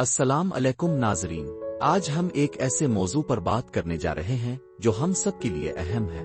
अस्सलाम अलैकुम नाजरीन। आज हम एक ऐसे मौजू पर बात करने जा रहे हैं, जो हम सब के लिए अहम है।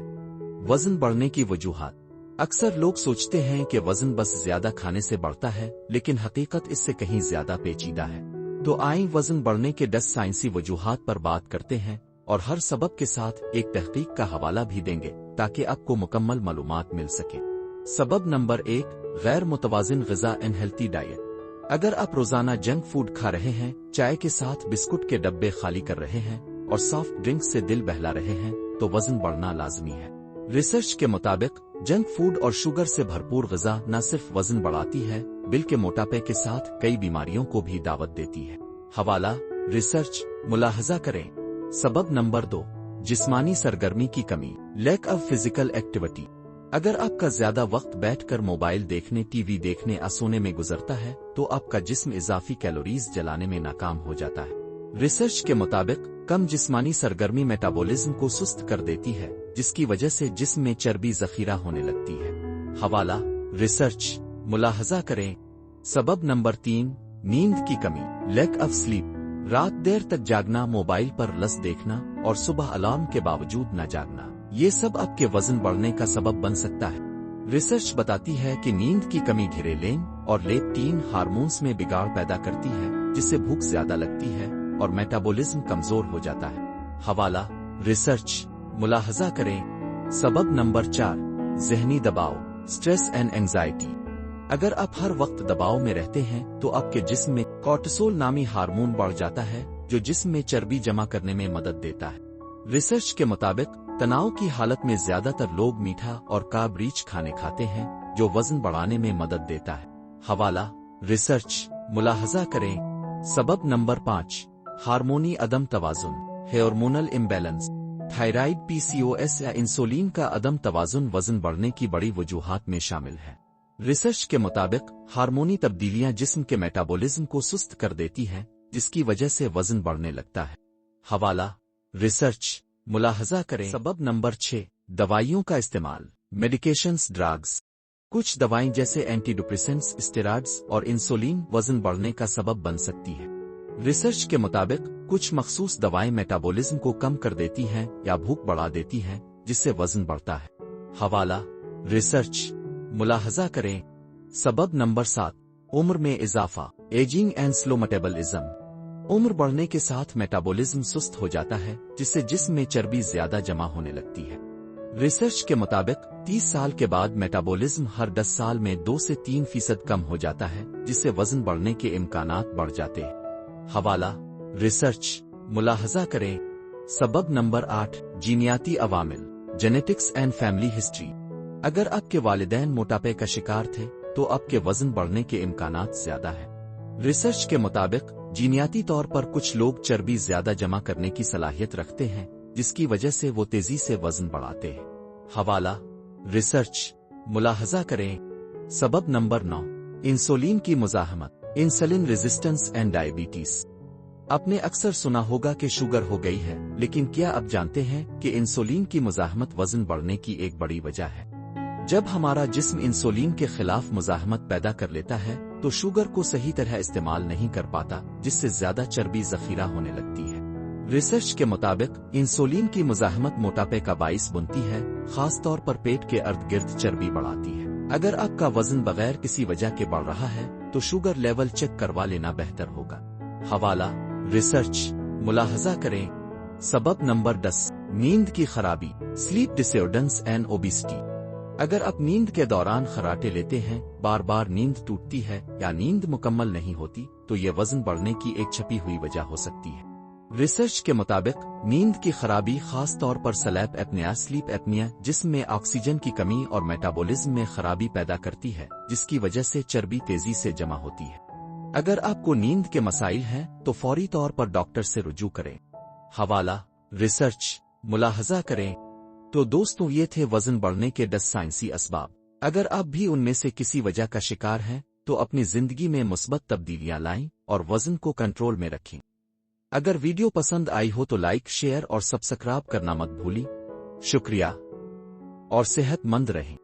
वज़न बढ़ने की वजूहत। अक्सर लोग सोचते हैं कि वज़न बस ज़्यादा खाने से बढ़ता है, लेकिन हकीकत इससे कहीं ज़्यादा पेचीदा है। तो आए वज़न बढ़ने के दस साइंसी वजूहत पर बात करते हैं, और हर सबब के साथ एक तहकीक का हवाला भी देंगे, ताकि आपको मुकम्मल मालूमात मिल सके। सबब नंबर एक गैर मुतवाजन गजा एंड हेल्थी डाइट। अगर आप रोज़ाना जंक फ़ूड खा रहे हैं, चाय के साथ बिस्कुट के डब्बे खाली कर रहे हैं, और सॉफ्ट ड्रिंक से दिल बहला रहे हैं तो वज़न बढ़ना लाजमी है। रिसर्च के मुताबिक जंक फ़ूड और शुगर से भरपूर गजा न सिर्फ़ वज़न बढ़ाती है, बिल के मोटापे के साथ कई बीमारियों को भी दावत देती है। हवाला रिसर्च मुलाहजा करें। सबब नंबर दो, जिस्मानी सरगर्मी की कमी लैक ऑफ़ फ़िज़िकल एक्टिविटी अगर आपका ज़्यादा वक्त बैठकर मोबाइल देखने, टीवी देखने या सोने में गुजरता है तो आपका जिस्म इजाफी कैलोरीज जलाने में नाकाम हो जाता है। रिसर्च के मुताबिक, कम जिस्मानी सरगर्मी मेटाबॉलिज्म को सुस्त कर देती है, जिसकी वजह से जिस्म में चर्बी जखीरा होने लगती है। हवाला, रिसर्च, मुलाहजा करें। सबब नंबर तीन, नींद की कमी लैक ऑफ़ स्लीप रात देर तक जागना, मोबाइल पर लस देखना और सुबह अलार्म के बावजूद न जागना। ये सब आपके वज़न बढ़ने का सबब बन सकता है। रिसर्च बताती है कि नींद की कमी घिरेलेन और लेप्टीन हार्मोन्स में बिगाड़ पैदा करती है, जिससे भूख ज़्यादा लगती है और मेटाबॉलिज्म कमज़ोर हो जाता है। हवाला, रिसर्च, मुलाहजा करें। सबब नंबर चार, जहनी दबाव, स्ट्रेस एंड एंजाइटी अगर आप हर वक्त दबाव में रहते हैं तो आपके जिस्म में कॉर्टिसोल नामी हार्मोन बढ़ जाता है, जो जिस्म में चर्बी जमा करने में मदद देता है। रिसर्च के मुताबिक तनाव की हालत में ज़्यादातर लोग मीठा और काब रीच खाने खाते हैं, जो वज़न बढ़ाने में मदद देता है। हवाला, रिसर्च, मुलाहजा करें। सबब नंबर पाँच, हारमोनी अदम तवाजुन, हेरमोनल इम्बेलेंस। थायराइड पीसीओएस या इंसुलिन का अदम तवाजुन वज़न बढ़ने की बड़ी वजूहत में शामिल है। रिसर्च के मुताबिक, हारमोनी तब्दीलियाँ जिस्म के मेटाबॉलिज्म को सुस्त कर देती हैं, जिसकी वजह से वज़न बढ़ने लगता है। हवाला, रिसर्च। मुलाहजा करें। सबब नंबर छह दवाइयों का इस्तेमाल। मेडिकेशंस ड्रग्स कुछ दवाएँ जैसे एंटीडिप्रेसेंट्स स्टेरॉइड्स और इंसुलिन वज़न बढ़ने का सबब बन सकती है। रिसर्च के मुताबिक कुछ मखसूस दवाएँ मेटाबॉलिज्म को कम कर देती हैं या भूख बढ़ा देती हैं जिससे वज़न बढ़ता है। हवाला। रिसर्च मुलाहजा करें। सबब नंबर सात उम्र में इजाफा। एजिंग एंड स्लो मेटाबॉलिज्म उम्र बढ़ने के साथ मेटाबॉलिज्म सुस्त हो जाता है, जिससे जिसम में चर्बी ज़्यादा जमा होने लगती है। रिसर्च के मुताबिक 30 साल के बाद मेटाबॉलिज्म हर 10 साल में 2 से 3 फ़ीसद कम हो जाता है, जिससे वज़न बढ़ने के इम्कान बढ़ जाते हैं। हवाला रिसर्च मुलाहजा करें। सबब नंबर आठ, जीनियाती अवामिल जेनेटिक्स एंड फैमिली हिस्ट्री अगर आपके वालिदैन मोटापे का शिकार थे तो आपके वज़न बढ़ने के इम्कान ज़्यादा है। रिसर्च के मुताबिक जीनियाती तौर पर कुछ लोग चर्बी ज़्यादा जमा करने की सलाहियत रखते हैं, जिसकी वजह से वो तेज़ी से वज़न बढ़ाते हैं। हवाला, रिसर्च, मुलाहजा करें। सबब नंबर नौ, इंसुलिन की मुजाहमत, इंसुलिन रेजिस्टेंस एंड डायबिटीज़। आपने अक्सर सुना होगा कि शुगर हो गई है, लेकिन क्या आप जानते हैं कि इंसुलिन की मुजाहमत वज़न बढ़ने की एक बड़ी वजह है? जब हमारा जिस्म इंसुलिन के खिलाफ मुजाहमत पैदा कर लेता है तो शुगर को सही तरह इस्तेमाल नहीं कर पाता, जिससे ज़्यादा चर्बी जखीरा होने लगती है। रिसर्च के मुताबिक, इंसुलिन की मुजाहमत मोटापे का बाइस बुनती है, खास तौर पर पेट के अर्द गिर्द चर्बी बढ़ाती है। अगर आपका वज़न बगैर किसी वजह के बढ़ रहा है तो शुगर लेवल चेक करवा लेना बेहतर होगा। हवाला, रिसर्च, मुलाहजा करें। सबब नंबर दस, नींद की खराबी, स्लीप डिसऑर्डर्स एंड ओबिसिटी। अगर आप नींद के दौरान खराटे लेते हैं बार बार नींद टूटती है या नींद मुकम्मल नहीं होती तो ये वज़न बढ़ने की एक छपी हुई वजह हो सकती है। रिसर्च के मुताबिक, नींद की खराबी खास तौर पर सलैप एपनिया स्लीप एपनिया जिसम में ऑक्सीजन की कमी और मेटाबॉलिज्म में खराबी पैदा करती है, जिसकी वजह से चर्बी तेज़ी से जमा होती है। अगर आपको नींद के मसाइल हैं तो फौरी तौर पर डॉक्टर से रुजू करें। हवाला, रिसर्च, मुलाहजा करें। तो दोस्तों ये थे वज़न बढ़ने के दस साइंसी असबाब। अगर आप भी उनमें से किसी वजह का शिकार हैं तो अपनी ज़िंदगी में मुस्बत तब्दीलियाँ लाएँ और वज़न को कंट्रोल में रखें। अगर वीडियो पसंद आई हो तो लाइक, शेयर और सब्सक्राइब करना मत भूलें शुक्रिया। और सेहतमंद रहें।